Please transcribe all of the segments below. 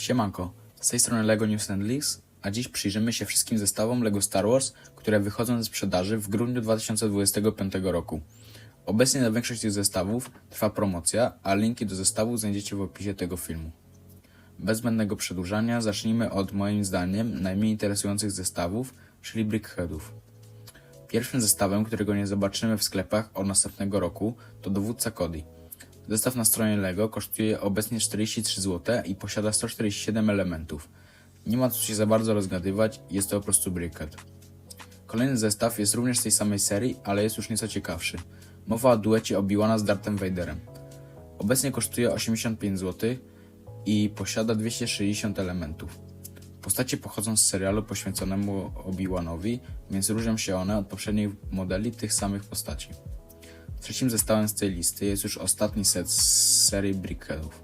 Siemanko, z tej strony LEGO News and Leaks, a dziś przyjrzymy się wszystkim zestawom LEGO Star Wars, które wychodzą ze sprzedaży w grudniu 2025 roku. Obecnie na większość tych zestawów trwa promocja, a linki do zestawów znajdziecie w opisie tego filmu. Bez zbędnego przedłużania zacznijmy od moim zdaniem najmniej interesujących zestawów, czyli Brickheadów. Pierwszym zestawem, którego nie zobaczymy w sklepach od następnego roku, to dowódca Cody. Zestaw na stronie LEGO kosztuje obecnie 43 zł i posiada 147 elementów. Nie ma co się za bardzo rozgadywać, jest to po prostu Brickhead. Kolejny zestaw jest również z tej samej serii, ale jest już nieco ciekawszy. Mowa o duecie Obi-Wana z Darthem Vaderem. Obecnie kosztuje 85 zł i posiada 260 elementów. Postacie pochodzą z serialu poświęconemu Obi-Wanowi, więc różnią się one od poprzednich modeli tych samych postaci. Trzecim zestawem z tej listy jest już ostatni set z serii Brickheadów.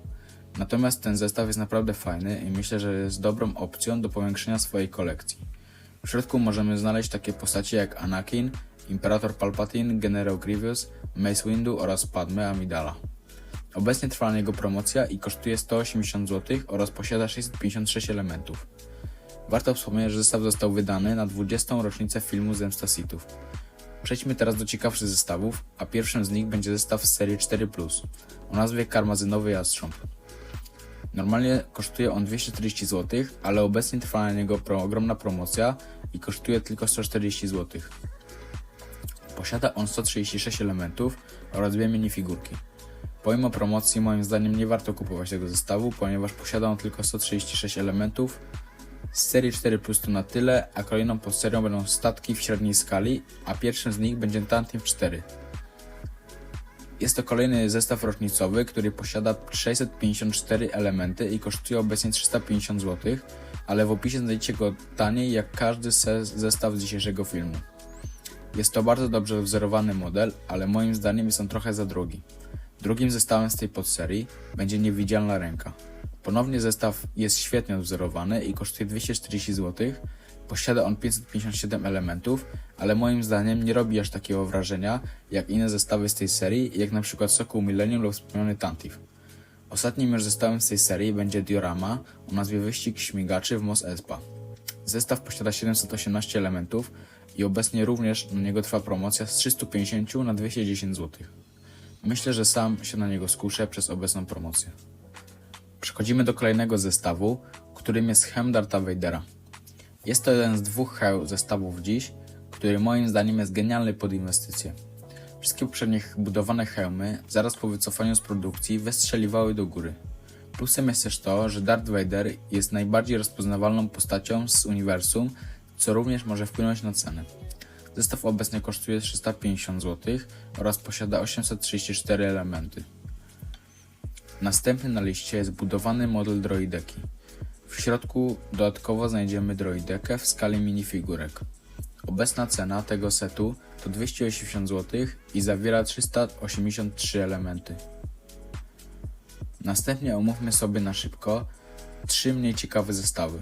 Natomiast ten zestaw jest naprawdę fajny i myślę, że jest dobrą opcją do powiększenia swojej kolekcji. W środku możemy znaleźć takie postacie jak Anakin, Imperator Palpatine, Generał Grievous, Mace Windu oraz Padme Amidala. Obecnie trwa niego promocja i kosztuje 180 zł oraz posiada 656 elementów. Warto wspomnieć, że zestaw został wydany na 20. rocznicę filmu Zemsta Sithów. Przejdźmy teraz do ciekawszych zestawów, a pierwszym z nich będzie zestaw z serii 4+, o nazwie Karmazynowy Jastrząb. Normalnie kosztuje on 240 zł, ale obecnie trwa na niego pro, ogromna promocja i kosztuje tylko 140 zł. Posiada on 136 elementów oraz dwie minifigurki. Pomimo promocji moim zdaniem nie warto kupować tego zestawu, ponieważ posiada on tylko 136 elementów. Z serii 4 Plus to na tyle, a kolejną podserią będą statki w średniej skali, a pierwszym z nich będzie Tantive 4. Jest to kolejny zestaw rocznicowy, który posiada 654 elementy i kosztuje obecnie 350 zł, ale w opisie znajdziecie go taniej jak każdy zestaw z dzisiejszego filmu. Jest to bardzo dobrze wzorowany model, ale moim zdaniem jest on trochę za drogi. Drugim zestawem z tej podserii będzie Niewidzialna Ręka. Ponownie zestaw jest świetnie odwzorowany i kosztuje 240 zł. Posiada on 557 elementów, ale moim zdaniem nie robi aż takiego wrażenia jak inne zestawy z tej serii, jak na przykład Sokół Millennium lub wspomniany Tantive. Ostatnim już zestawem z tej serii będzie Diorama o nazwie Wyścig Śmigaczy w Mos Espa. Zestaw posiada 718 elementów i obecnie również na niego trwa promocja z 350 na 210 zł. Myślę, że sam się na niego skuszę przez obecną promocję. Przechodzimy do kolejnego zestawu, którym jest Hem Darta Vadera. Jest to jeden z dwóch heł zestawów dziś, który moim zdaniem jest genialny pod inwestycje. Wszystkie poprzednie budowane hełmy zaraz po wycofaniu z produkcji wystrzeliwały do góry. Plusem jest też to, że Darth Vader jest najbardziej rozpoznawalną postacią z uniwersum, co również może wpłynąć na cenę. Zestaw obecnie kosztuje 350 zł oraz posiada 834 elementy. Następny na liście jest budowany model droideki. W środku dodatkowo znajdziemy droidekę w skali minifigurek. Obecna cena tego setu to 280 zł i zawiera 383 elementy. Następnie omówmy sobie na szybko trzy mniej ciekawe zestawy.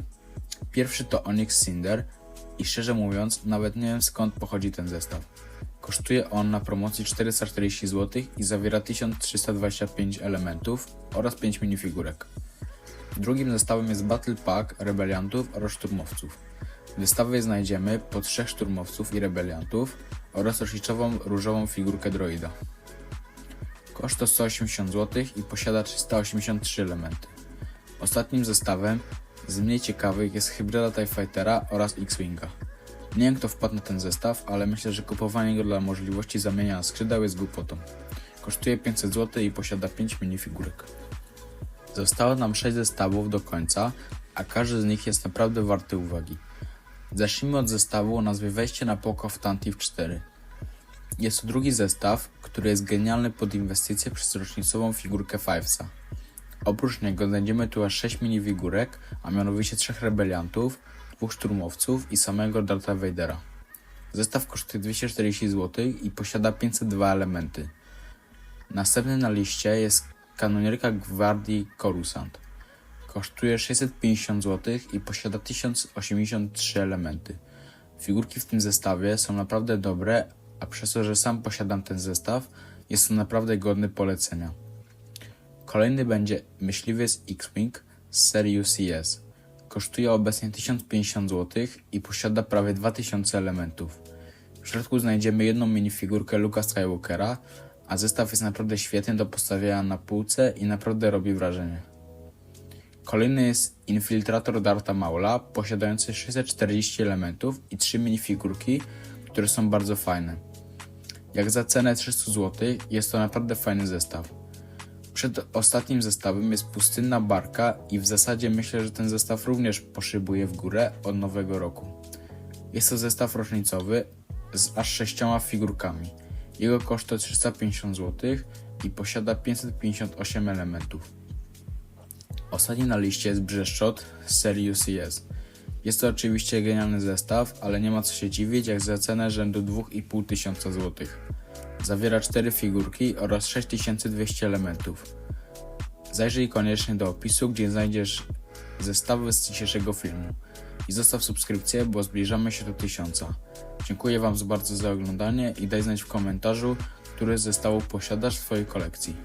Pierwszy to Onyx Cinder i szczerze mówiąc nawet nie wiem skąd pochodzi ten zestaw. Kosztuje on na promocji 440 zł i zawiera 1325 elementów oraz 5 minifigurek. Drugim zestawem jest Battle Pack rebeliantów oraz szturmowców. W zestawie znajdziemy po trzech szturmowców i rebeliantów oraz rocznicową różową figurkę droida. Koszt to 180 zł i posiada 383 elementy. Ostatnim zestawem z mniej ciekawych jest hybryda TIE Fightera oraz X-Winga. Nie wiem kto wpadł na ten zestaw, ale myślę, że kupowanie go dla możliwości zamienia skrzydeł jest głupotą. Kosztuje 500 zł i posiada 5 minifigurek. Zostało nam 6 zestawów do końca, a każdy z nich jest naprawdę warty uwagi. Zacznijmy od zestawu o nazwie Wejście na poko w Tantive 4. Jest to drugi zestaw, który jest genialny pod inwestycje przez rocznicową figurkę Fivesa. Oprócz niego znajdziemy tu aż 6 minifigurek, a mianowicie 3 rebeliantów, dwóch szturmowców i samego Dartha Vadera. Zestaw kosztuje 240 zł i posiada 502 elementy. Następny na liście jest kanonierka Gwardii Coruscant. Kosztuje 650 zł i posiada 1083 elementy. Figurki w tym zestawie są naprawdę dobre, a przez to, że sam posiadam ten zestaw, jest on naprawdę godny polecenia. Kolejny będzie myśliwiec X-Wing z serii UCS. Kosztuje obecnie 1050 zł i posiada prawie 2000 elementów. W środku znajdziemy jedną minifigurkę Luka Skywalkera, a zestaw jest naprawdę świetny do postawienia na półce i naprawdę robi wrażenie. Kolejny jest Infiltrator Darta Maula, posiadający 640 elementów i 3 minifigurki, które są bardzo fajne. Jak za cenę 300 zł jest to naprawdę fajny zestaw. Przed ostatnim zestawem jest pustynna barka i w zasadzie myślę, że ten zestaw również poszybuje w górę od nowego roku. Jest to zestaw rocznicowy z aż sześcioma figurkami. Jego koszt to 350 zł i posiada 558 elementów. Ostatni na liście jest Brzeszczot z serii UCS. Jest to oczywiście genialny zestaw, ale nie ma co się dziwić jak za cenę rzędu 2500 tysiąca złotych. Zawiera 4 figurki oraz 6200 elementów. Zajrzyj koniecznie do opisu, gdzie znajdziesz zestawy z dzisiejszego filmu. I zostaw subskrypcję, bo zbliżamy się do 1000. Dziękuję Wam bardzo za oglądanie i daj znać w komentarzu, który z zestawów posiadasz w swojej kolekcji.